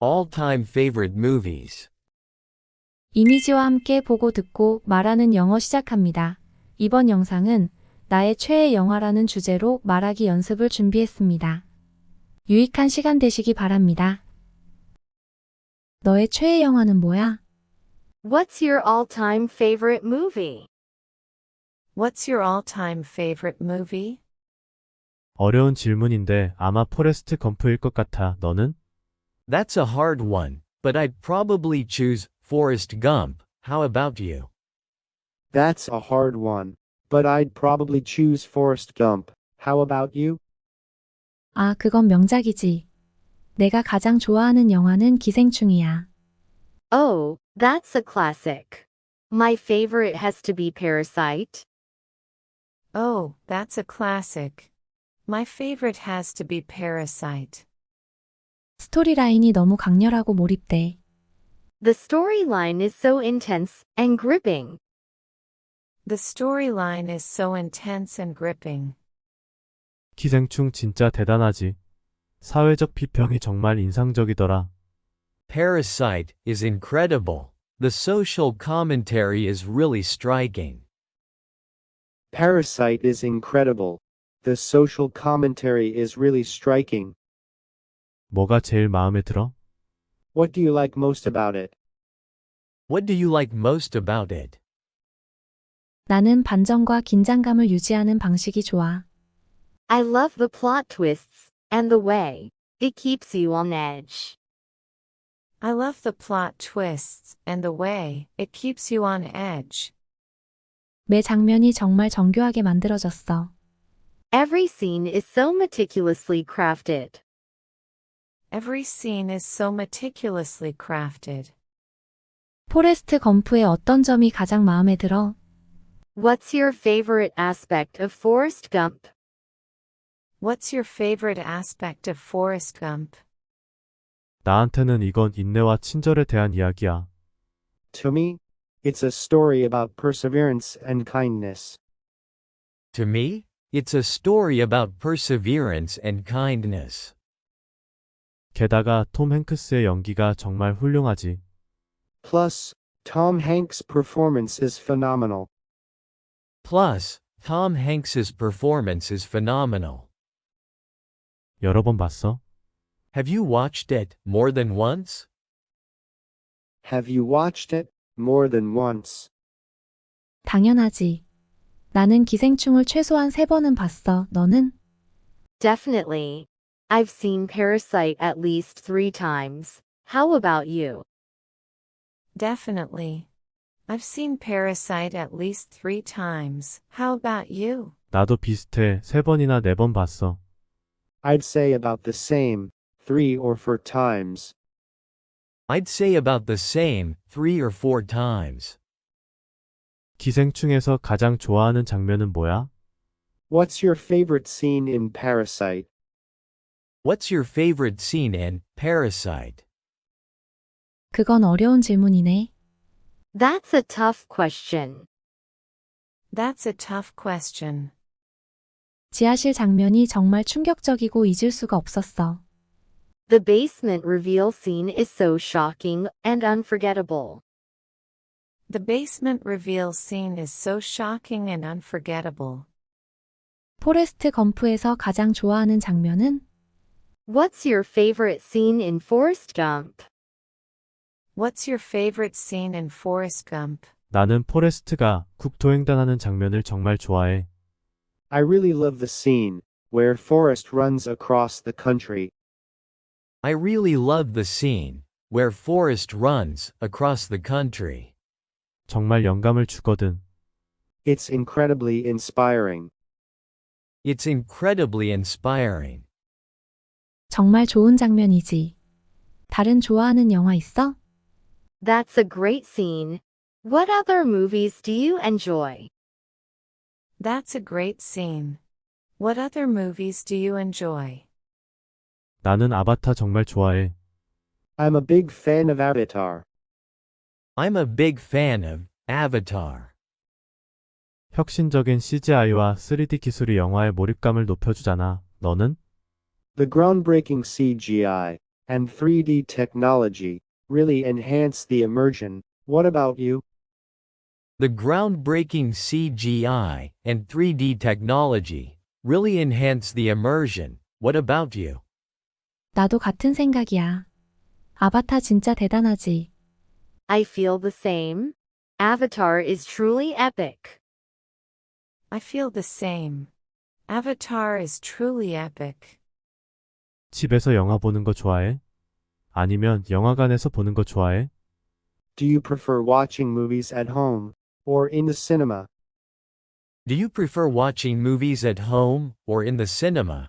All-time favorite movies. 이미지와 함께 보고 듣고 말하는 영어 시작합니다. 이번 영상은 나의 최애 영화라는 주제로 말하기 연습을 준비했습니다. 유익한 시간 되시기 바랍니다. 너의 최애 영화는 뭐야? What's your all-time favorite movie? What's your all-time favorite movie? 어려운 질문인데 아마 포레스트 검프일 것 같아. 너는? That's a hard one, but I'd probably choose Forrest Gump. How about you? That's a hard one, but I'd probably choose Forrest Gump. How about you? 아, 그건 명작이지. 내가 가장 좋아하는 영화는 기생충이야. Oh, that's a classic. My favorite has to be Parasite. Oh, that's a classic. My favorite has to be Parasite. 스토리라인이 너무 강렬하고 몰입돼. The storyline is so intense and gripping. The storyline is so intense and gripping. 기생충 진짜 대단하지. 사회적 비평이 정말 인상적이더라. Parasite is incredible. The social commentary is really striking. Parasite is incredible. The social commentary is really striking. 뭐가 제일 마음에 들어? What do you like most about it? What do you like most about it? 나는 반전과 긴장감을 유지하는 방식이 좋아. I love the plot twists and the way it keeps you on edge. I love the plot twists and the way it keeps you on edge. 매 장면이 정말 정교하게 만들어졌어. Every scene is so meticulously crafted. Every scene is so meticulously crafted. 포레스트 검프의 어떤 점이 가장 마음에 들어? What's your favorite aspect of Forrest Gump? What's your favorite aspect of Forrest Gump? 나한테는 이건 인내와 친절에 대한 이야기야. To me, it's a story about perseverance and kindness. To me, it's a story about perseverance and kindness. 게다가 톰 행크스의 연기가 정말 훌륭하지. Plus, Tom Hanks' performance is phenomenal. Plus, Tom Hanks's performance is phenomenal. 여러 번 봤어? Have you watched it more than once? Have you watched it more than once? 당연하지. 나는 기생충을 최소한 세 번은 봤어. 너는? Definitely. I've seen Parasite at least three times. How about you? Definitely. I've seen Parasite at least three times. How about you? 나도 비슷해. 세 번이나 네 번 봤어. I'd say about the same, three or four times. I'd say about the same, three or four times. 기생충에서 가장 좋아하는 장면은 뭐야? What's your favorite scene in Parasite? What's your favorite scene in Parasite? 그건 어려운 질문이네. That's a tough question. That's a tough question. 지하실 장면이 정말 충격적이고 잊을 수가 없었어. The basement reveal scene is so shocking and unforgettable. The basement reveal scene is so shocking and unforgettable. 포레스트 검프에서 가장 좋아하는 장면은? What's your favorite scene in Forrest Gump? What's your favorite scene in Forrest Gump? 나는 포레스트가 국토횡단하는 장면을 정말 좋아해. I really love the scene where Forrest runs across the country. I really love the scene where Forrest runs across the country. 정말 영감을 주거든. It's incredibly inspiring. It's incredibly inspiring. 정말 좋은 장면이지. 다른 좋아하는 영화 있어? That's a great scene. What other movies do you enjoy? That's a great scene. What other movies do you enjoy? 나는 아바타 정말 좋아해. I'm a big fan of Avatar. I'm a big fan of Avatar. 혁신적인 CGI와 3D 기술이 영화의 몰입감을 높여주잖아. 너는? The groundbreaking CGI and 3D technology really enhance the immersion. What about you? The groundbreaking CGI and 3D technology really enhance the immersion. What about you? 나도 같은 생각이야. 아바타 진짜 대단하지. I feel the same. Avatar is truly epic. I feel the same. Avatar is truly epic. 집에서 영화 보는 거 좋아해? 아니면 영화관에서 보는 거 좋아해? Do you prefer watching movies at home or in the cinema? Do you prefer watching movies at home or in the cinema?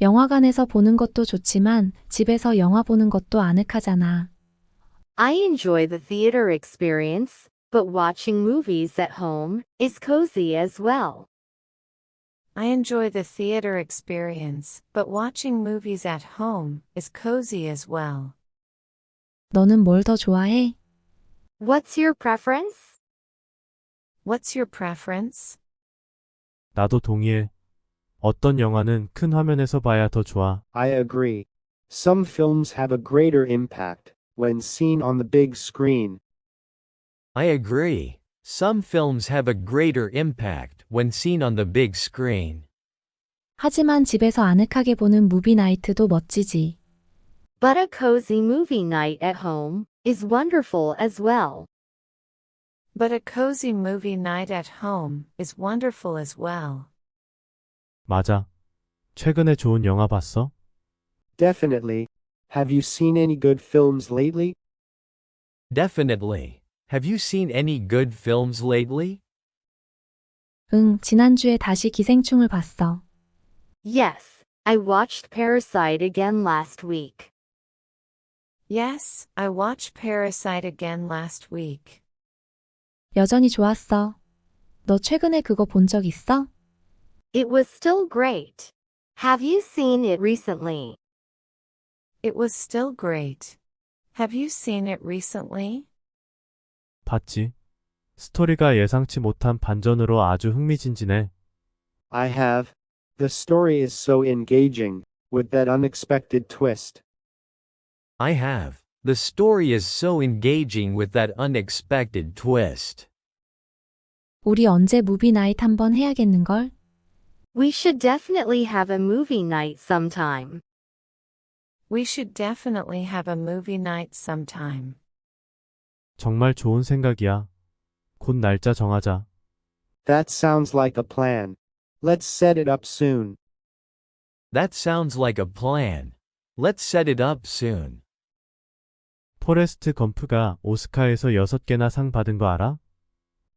영화관에서 보는 것도 좋지만 집에서 영화 보는 것도 아늑하잖아. I enjoy the theater experience, but watching movies at home is cozy as well. I enjoy the theater experience, but watching movies at home is cozy as well. 너는 뭘 더 좋아해? What's your preference? What's your preference? 나도 동의해. 어떤 영화는 큰 화면에서 봐야 더 좋아. I agree. Some films have a greater impact when seen on the big screen. I agree. Some films have a greater impact when seen on the big screen. 하지만 집에서 아늑하게 보는 무비 나이트도 멋지지. But a cozy movie night at home is wonderful as well. But a cozy movie night at home is wonderful as well. 맞아. 최근에 좋은 영화 봤어? Definitely. Have you seen any good films lately? Definitely. Have you seen any good films lately? 응, 지난주에 다시 기생충을 봤어. Yes, I watched Parasite again last week. Yes, I watched Parasite again last week. 여전히 좋았어. 너 최근에 그거 본 적 있어? It was still great. Have you seen it recently? It was still great. Have you seen it recently? 봤지? 스토리가 예상치 못한 반전으로 아주 흥미진진해. I have. The story is so engaging, with that unexpected twist. I have. The story is so engaging with that unexpected twist. 우리 언제 무비 나이트 한번 해야겠는걸? We should definitely have a movie night sometime. We should definitely have a movie night sometime. 정말 좋은 생각이야. 곧 날짜 정하자. That sounds like a plan. Let's set it up soon. That sounds like a plan. Let's set it up soon. 포레스트 검프가 오스카에서 6개나 상 받은 거 알아?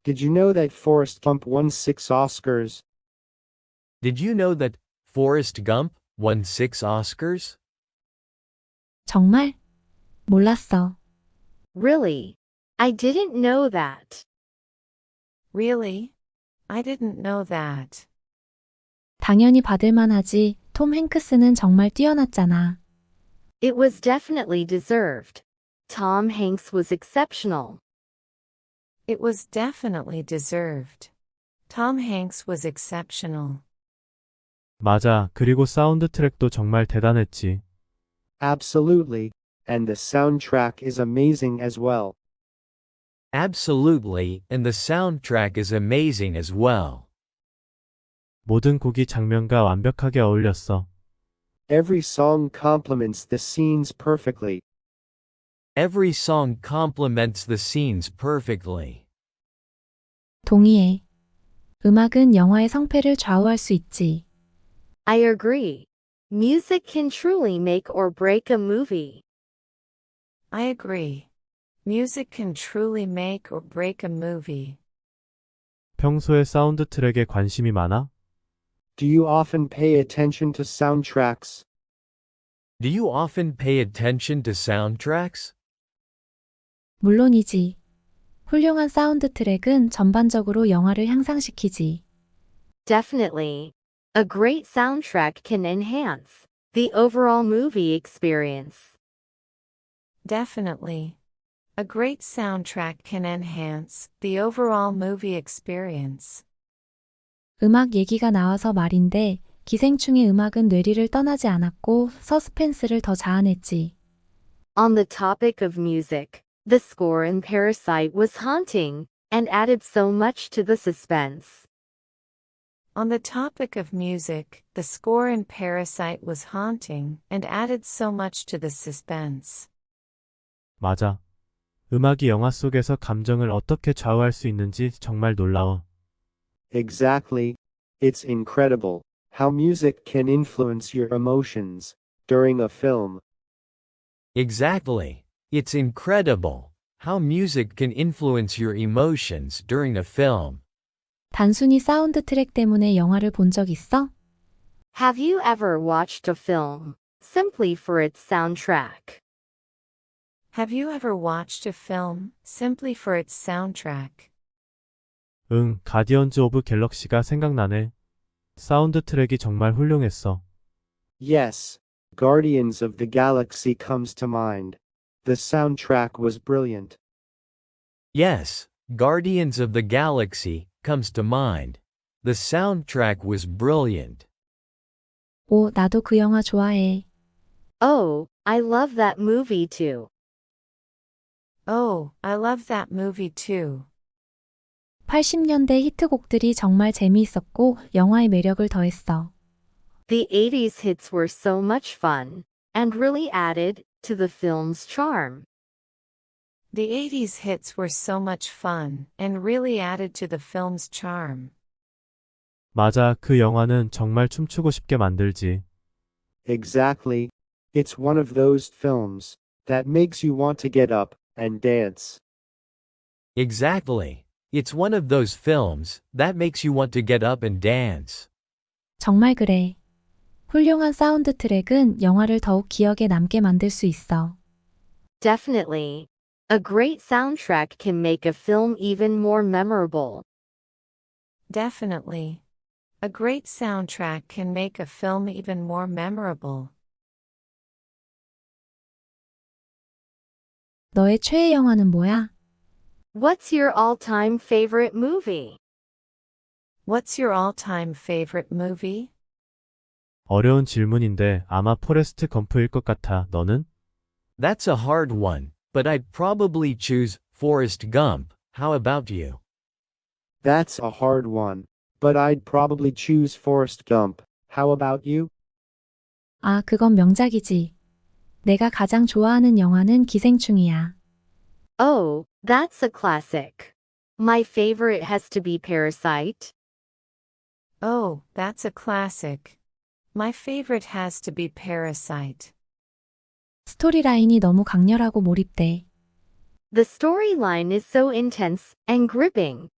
Did you know that Forrest Gump won six Oscars? Did you know that Forrest Gump won six Oscars? 정말? 몰랐어. Really? I didn't know that. Really? I didn't know that. 당연히 받을만 하지. 톰 행크스는 정말 뛰어났잖아. It was definitely deserved. Tom Hanks was exceptional. It was definitely deserved. Tom Hanks was exceptional. 맞아. 그리고 사운드 트랙도 정말 대단했지. Absolutely. And the soundtrack is amazing as well. Absolutely, and the soundtrack is amazing as well. 모든 곡이 장면과 완벽하게 어울렸어. Every song complements the scenes perfectly. Every song complements the scenes perfectly. 동의해. 음악은 영화의 성패를 좌우할 수 있지. I agree. Music can truly make or break a movie. I agree. Music can truly make or break a movie. 평소에 사운드 트랙에 관심이 많아? Do you often pay attention to soundtracks? Do you often pay attention to soundtracks? 물론이지. 훌륭한 사운드 트랙은 전반적으로 영화를 향상시키지. Definitely. A great soundtrack can enhance the overall movie experience. Definitely. A great soundtrack can enhance the overall movie experience. 음악 얘기가 나와서 말인데, 기생충의 음악은 뇌리를 떠나지 않았고 서스펜스를 더 자아냈지. On the topic of music, the score in Parasite was haunting and added so much to the suspense. On the topic of music, the score in Parasite was haunting and added so much to the suspense. 맞아. 음악이 영화 속에서 감정을 어떻게 좌우할 수 있는지 정말 놀라워. Exactly. It's incredible how music can influence your emotions during a film. Exactly. It's incredible how music can influence your emotions during a film. 단순히 사운드 트랙 때문에 영화를 본 적 있어? Have you ever watched a film simply for its soundtrack? Have you ever watched a film simply for its soundtrack? 응, 가디언즈 오브 갤럭시가 생각나네. 사운드 트랙이 정말 훌륭했어. Yes, Guardians of the Galaxy comes to mind. The soundtrack was brilliant. Yes, Guardians of the Galaxy comes to mind. The soundtrack was brilliant. 오, 나도 그 영화 좋아해. Oh, I love that movie too. Oh, I love that movie too. 80년대 히트곡들이 정말 재미있었고 영화의 매력을 더했어. The 80s hits were so much fun and really added to the film's charm. The 80s hits were so much fun and really added to the film's charm. 맞아, 그 영화는 정말 춤추고 싶게 만들지. Exactly. It's one of those films that makes you want to get up and dance. Exactly. It's one of those films that makes you want to get up and dance. 정말 그래. 훌륭한 사운드 트랙은 영화를 더욱 기억에 남게 만들 수 있어. Definitely. A great soundtrack can make a film even more memorable. Definitely. A great soundtrack can make a film even more memorable. 너의 최애 영화는 뭐야? What's your all-time favorite movie? What's your all time favorite movie? 어려운 질문인데 아마 포레스트 검프일 것 같아. 너는? That's a hard one, but I'd probably choose Forrest Gump. How about you? That's a hard one, but I'd probably choose Forrest Gump. How about you? 아, 그건 명작이지. 내가 가장 좋아하는 영화는 기생충이야. Oh, that's a classic. My favorite has to be Parasite. Oh, that's a classic. My favorite has to be Parasite. 스토리라인이 너무 강렬하고 몰입돼. The storyline is so intense and gripping.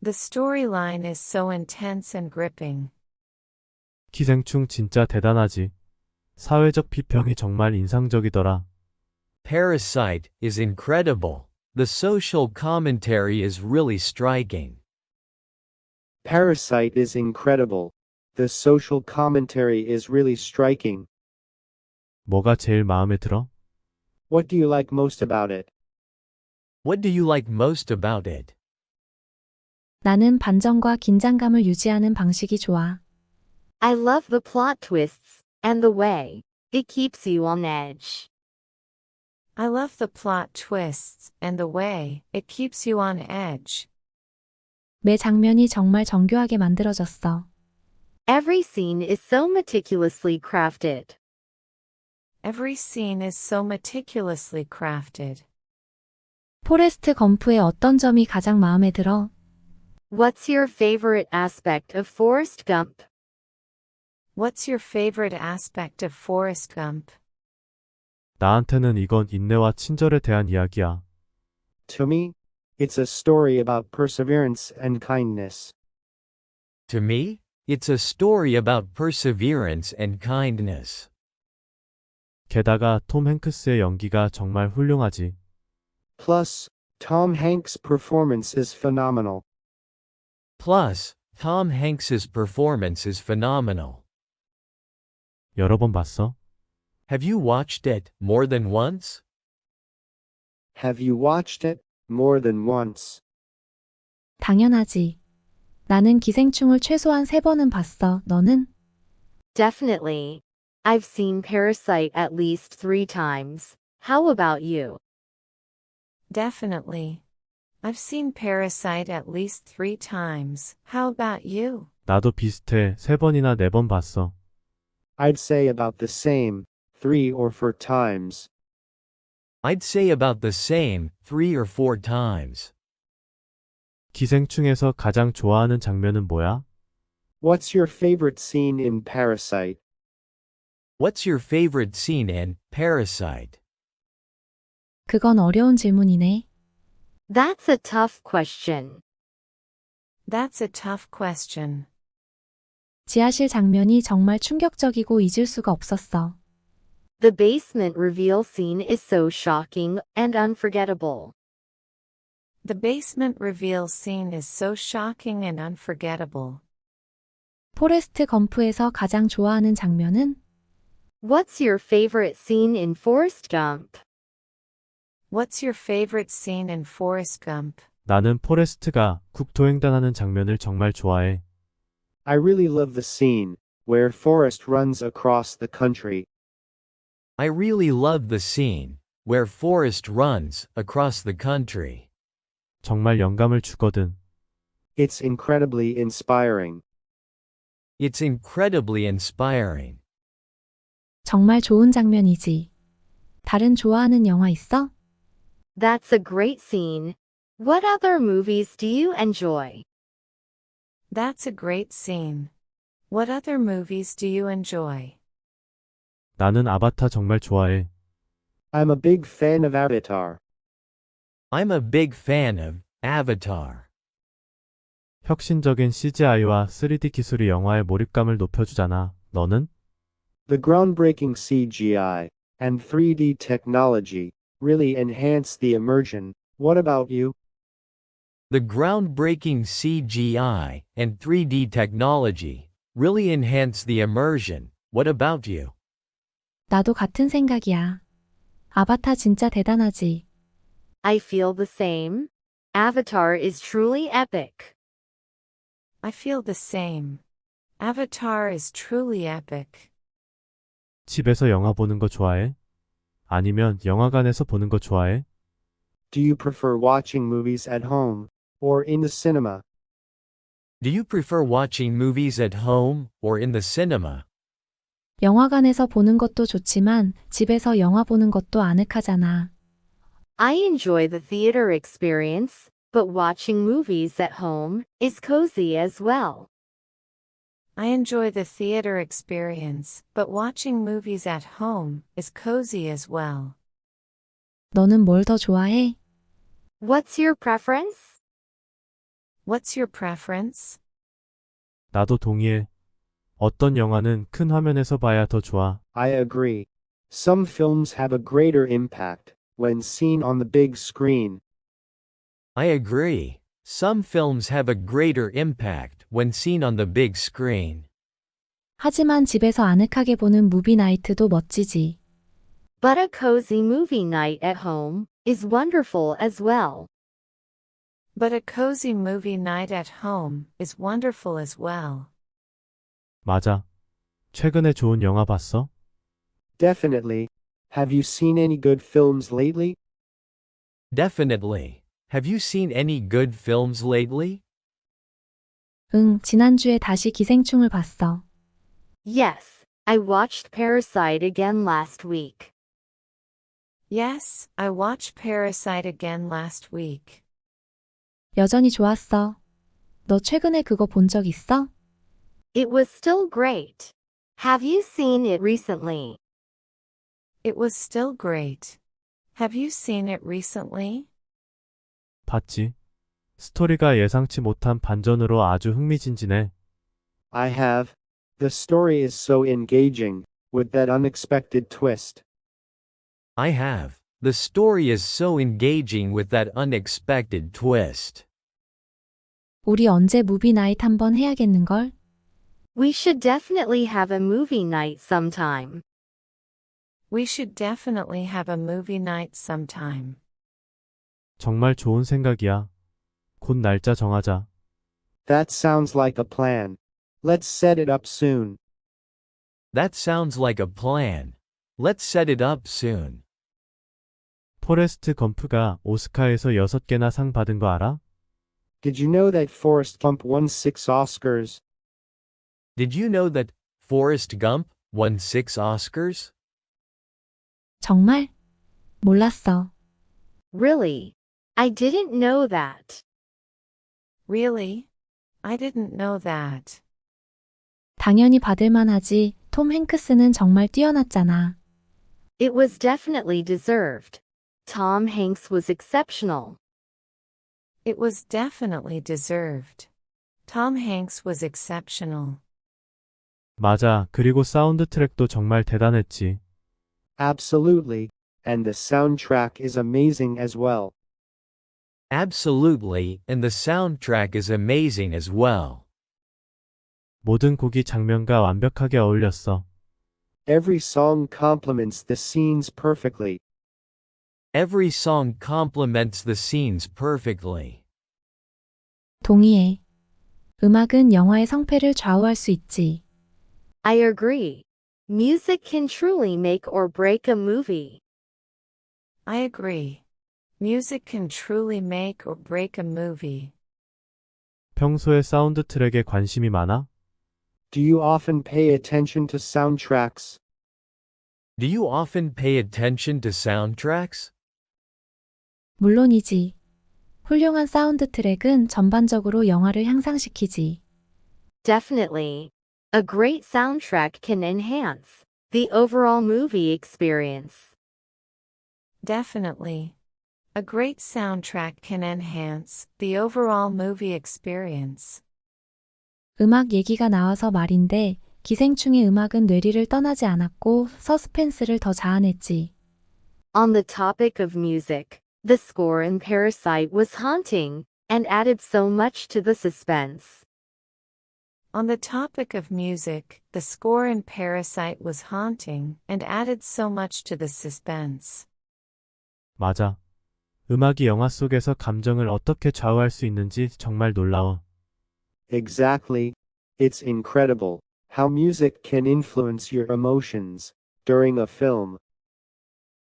The storyline is so intense and gripping. 기생충 진짜 대단하지. 사회적 비평이 정말 인상적이더라. Parasite is incredible. The social commentary is really striking. Parasite is incredible. The social commentary is really striking. 뭐가 제일 마음에 들어? What do you like most about it? What do you like most about it? 나는 반전과 긴장감을 유지하는 방식이 좋아. I love the plot twists and the way it keeps you on edge. I love the plot twists and the way it keeps you on edge. 매 장면이 정말 정교하게 만들어졌어. Every scene is so meticulously crafted. Every scene is so meticulously crafted. 포레스트 검프의 어떤 점이 가장 마음에 들어? What's your favorite aspect of Forrest Gump? What's your favorite aspect of Forrest Gump? 나한테는 이건 인내와 친절에 대한 이야기야. To me, it's a story about perseverance and kindness. To me, it's a story about perseverance and kindness. 게다가 톰 행크스의 연기가 정말 훌륭하지. Plus, Tom Hanks' performance is phenomenal. Plus, Tom Hanks's performance is phenomenal. 여러 번 봤어? Have you watched it more than once? Have you watched it more than once? 당연하지. 나는 기생충을 최소한 세 번은 봤어. 너는? Definitely. I've seen Parasite at least three times. How about you? Definitely. I've seen Parasite at least three times. How about you? 나도 비슷해. 세 번이나 네 번 봤어. I'd say about the same, three or four times. I'd say about the same, three or four times. 기생충에서 가장 좋아하는 장면은 뭐야? What's your favorite scene in Parasite? What's your favorite scene in Parasite? 그건 어려운 질문이네. That's a tough question. That's a tough question. 지하실 장면이 정말 충격적이고 잊을 수가 없었어. The basement reveal scene is so shocking and unforgettable. The basement reveal scene is so shocking and unforgettable. 포레스트 검프에서 가장 좋아하는 장면은? What's your favorite scene in Forrest Gump? What's your favorite scene in Forrest Gump? 나는 포레스트가 국토횡단하는 장면을 정말 좋아해. I really love the scene where Forrest runs across the country. I really love the scene where Forrest runs across the country. 정말 영감을 주거든. It's incredibly inspiring. It's incredibly inspiring. 정말 좋은 장면이지. 다른 좋아하는 영화 있어? That's a great scene. What other movies do you enjoy? That's a great scene. What other movies do you enjoy? 나는 아바타 정말 좋아해. I'm a big fan of Avatar. I'm a big fan of Avatar. 혁신적인 CGI와 3D 기술이 영화의 몰입감을 높여주잖아. 너는? The groundbreaking CGI and 3D technology really enhance the immersion. What about you? The groundbreaking CGI and 3D technology really enhance the immersion. What about you? 나도 같은 생각이야. 아바타 진짜 대단하지. I feel the same. Avatar is truly epic. I feel the same. Avatar is truly epic. 집에서 영화 보는 거 좋아해? 아니면 영화관에서 보는 거 좋아해? Do you prefer watching movies at home or in the cinema? Do you prefer watching movies at home or in the cinema? 영화관에서 보는 것도 좋지만 집에서 영화 보는 것도 아늑하잖아. I enjoy the theater experience, but watching movies at home is cozy as well. I enjoy the theater experience, but watching movies at home is cozy as well. 너는 뭘 더 좋아해? What's your preference? What's your preference? 나도 동의해. 어떤 영화는 큰 화면에서 봐야 더 좋아. I agree. Some films have a greater impact when seen on the big screen. I agree. Some films have a greater impact when seen on the big screen. 하지만 집에서 아늑하게 보는 무비 나이트도 멋지지. But a cozy movie night at home is wonderful as well. But a cozy movie night at home is wonderful as well. 맞아. 최근에 좋은 영화 봤어? Definitely. Have you seen any good films lately? Definitely. Have you seen any good films lately? 응, 지난주에 다시 기생충을 봤어. Yes, I watched Parasite again last week. Yes, I watched Parasite again last week. 여전히 좋았어. 너 최근에 그거 본 적 있어? It was still great. Have you seen it recently? It was still great. Have you seen it recently? 봤지. 스토리가 예상치 못한 반전으로 아주 흥미진진해. I have. The story is so engaging, with that unexpected twist. I have. The story is so engaging with that unexpected twist. 우리 언제 무비 나이트 한번 해야겠는걸? We should definitely have a movie night sometime. We should definitely have a movie night sometime. 정말 좋은 생각이야. 곧 날짜 정하자. That sounds like a plan. Let's set it up soon. That sounds like a plan. Let's set it up soon. 포레스트 검프가 오스카에서 6개나 상 받은 거 알아? Did you know that Forrest Gump won six Oscars? Did you know that Forrest Gump won six Oscars? 정말? 몰랐어. Really? I didn't know that. Really? I didn't know that. 당연히 받을 만하지. 톰 행크스는 정말 뛰어났잖아. It was definitely deserved. Tom Hanks was exceptional. It was definitely deserved. Tom Hanks was exceptional. 맞아. 그리고 사운드 트랙도 정말 대단했지. Absolutely. And the soundtrack is amazing as well. Absolutely, and the soundtrack is amazing as well. 모든 곡이 장면과 완벽하게 어울렸어. Every song complements the scenes perfectly. Every song complements the scenes perfectly. 동의해. 음악은 영화의 성패를 좌우할 수 있지. I agree. Music can truly make or break a movie. I agree. Music can truly make or break a movie. 평소에 사운드 트랙에 관심이 많아? Do you often pay attention to soundtracks? Do you often pay attention to soundtracks? 물론이지. 훌륭한 사운드 트랙은 전반적으로 영화를 향상시키지. Definitely. A great soundtrack can enhance the overall movie experience. Definitely. A great soundtrack can enhance the overall movie experience. 음악 얘기가 나와서 말인데 기생충의 음악은 뇌리를 떠나지 않았고 서스펜스를 더 자아냈지. On the topic of music, the score in Parasite was haunting and added so much to the suspense. On the topic of music, the score in Parasite was haunting and added so much to the suspense. 맞아. 음악이 영화 속에서 감정을 어떻게 좌우할 수 있는지 정말 놀라워. Exactly. It's incredible how music can influence your emotions during a film.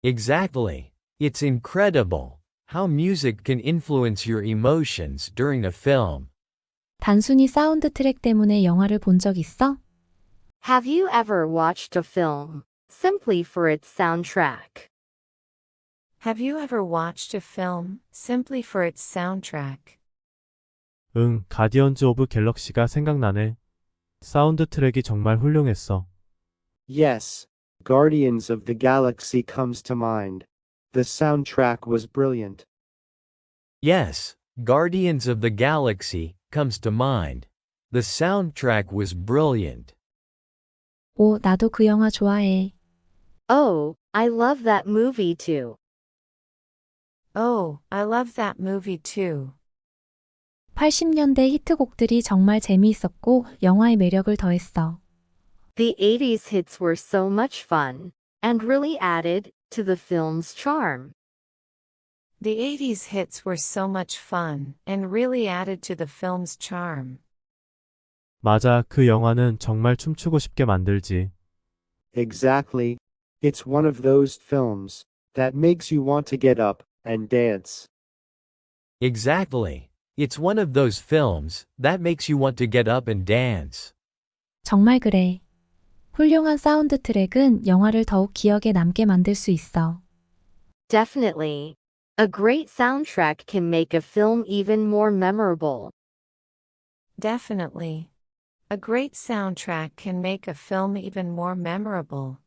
Exactly. It's incredible how music can influence your emotions during a film. 단순히 사운드 트랙 때문에 영화를 본 적 있어? Have you ever watched a film simply for its soundtrack? Have you ever watched a film simply for its soundtrack? 응, 가디언즈 오브 갤럭시가 생각나네. 사운드 트랙이 정말 훌륭했어. Yes, Guardians of the Galaxy comes to mind. The soundtrack was brilliant. Yes, Guardians of the Galaxy comes to mind. The soundtrack was brilliant. 오, 나도 그 영화 좋아해. Oh, I love that movie too. Oh, I love that movie too. 80년대 히트곡들이 정말 재미있었고 영화의 매력을 더했어. The 80s hits were so much fun and really added to the film's charm. The 80s hits were so much fun and really added to the film's charm. 맞아, 그 영화는 정말 춤추고 싶게 만들지. Exactly. It's one of those films that makes you want to get up and dance. Exactly. It's one of those films that makes you want to get up and dance. 정말 그래. 훌륭한 사운드 트랙은 영화를 더욱 기억에 남게 만들 수 있어. Definitely. A great soundtrack can make a film even more memorable. Definitely. A great soundtrack can make a film even more memorable.